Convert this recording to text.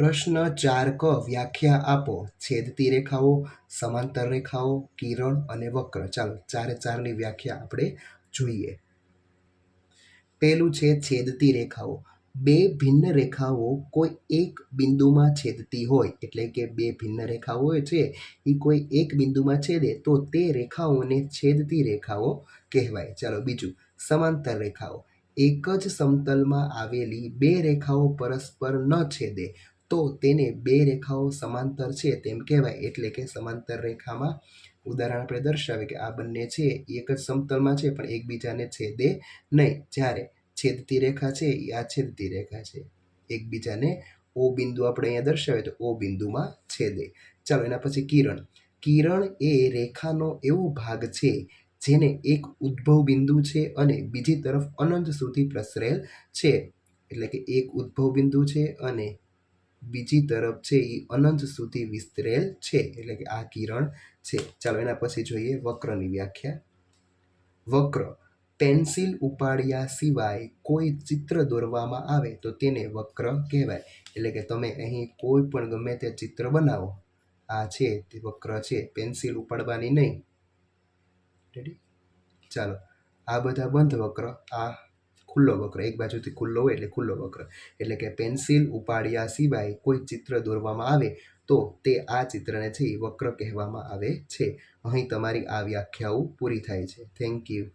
પ્રશ્ન ચાર ક વ્યાખ્યા આપો. છેદતી રેખાઓ સમાંતર રેખાઓ, કિરણ અને વક્ર. ચાલો ચારે ચારની વ્યાખ્યા આપણે જોઈએ. પહેલું છે છેદતી રેખાઓ બે ભિન્ન રેખાઓ કોઈ એક બિંદુમાં છેદતી હોય, એટલે કે બે ભિન્ન રેખાઓ છે એ કોઈ એક બિંદુમાં છેદે, તો તે રેખાઓને છેદતી રેખાઓ કહેવાય. ચાલો બીજું, સમાંતર રેખાઓ. એક જ સમતલમાં આવેલી બે રેખાઓ પરસ્પર ન છેદે તો તેને બે રેખાઓ સમાંતર છે તેમ કહેવાય. એટલે કે સમાંતર રેખામાં ઉદાહરણ આપણે દર્શાવે કે આ બંને છે, એક જ સમતલમાં છે, પણ એકબીજાને છેદે નહીં. જ્યારે છેદતી રેખા છે, એ આ છેદતી રેખા છે. એકબીજાને ઓ બિંદુ આપણે અહીંયા દર્શાવે તો ઓ બિંદુમાં છેદે. ચાલો એના પછી કિરણ. કિરણ એ રેખાનો એવો ભાગ છે જેને એક ઉદ્ભવ બિંદુ છે અને બીજી તરફ અનંત સુધી પ્રસરેલ છે. એટલે કે એક ઉદ્ભવ બિંદુ છે અને બીજી તરફ છે એ અનંત સુધી વિસ્તરેલ છે, એટલે કે આ કિરણ છે. ચાલો એના પછી જોઈએ વક્રની વ્યાખ્યા. વક્ર પેન્સિલ ઉપાડ્યા સિવાય કોઈ ચિત્ર દોરવામાં આવે તો તેને વક્ર કહેવાય. એટલે કે તમે અહીં કોઈ પણ ગમે તે ચિત્ર બનાવો. આ છે તે વક્ર છે, પેન્સિલ ઉપાડવાની નહીં. ચાલો. આ બધા બંધ વક્ર, આ ખુલ્લો વક્ર, એક બાજુથી ખુલ્લો હોય એટલે ખુલ્લો વક્ર. એટલે કે પેન્સિલ ઉપાડ્યા સિવાય કોઈ ચિત્ર દોરવામાં આવે તો તે આ ચિત્રને છે વક્ર કહેવામાં આવે છે. અહીં તમારી આ વ્યાખ્યાઓ પૂરી થાય છે. Thank you